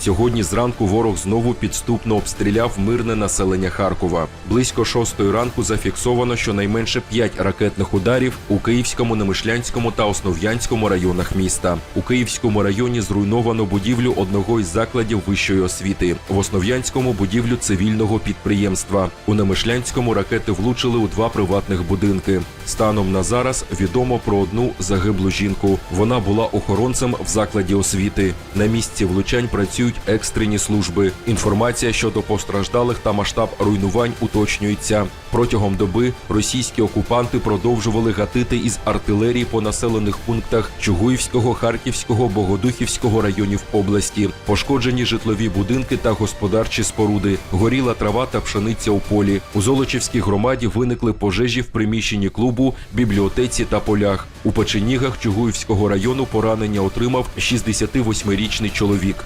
Сьогодні зранку ворог знову підступно обстріляв мирне населення Харкова. Близько шостої ранку зафіксовано щонайменше п'ять ракетних ударів у Київському, Немишлянському та Основ'янському районах міста. У Київському районі зруйновано будівлю одного із закладів вищої освіти. В Основ'янському будівлю цивільного підприємства. У Немишлянському ракети влучили у два приватних будинки. Станом на зараз відомо про одну загиблу жінку. Вона була охоронцем в закладі освіти. На місці влучань працюють екстрені служби. Інформація щодо постраждалих та масштаб руйнувань уточнюється. Протягом доби російські окупанти продовжували гатити із артилерії по населених пунктах Чугуївського, Харківського, Богодухівського районів області. Пошкоджені житлові будинки та господарчі споруди, горіла трава та пшениця у полі. У Золочівській громаді виникли пожежі в приміщенні клубу, бібліотеці та полях. У печенігах Чугуївського району поранення отримав 68-річний чоловік.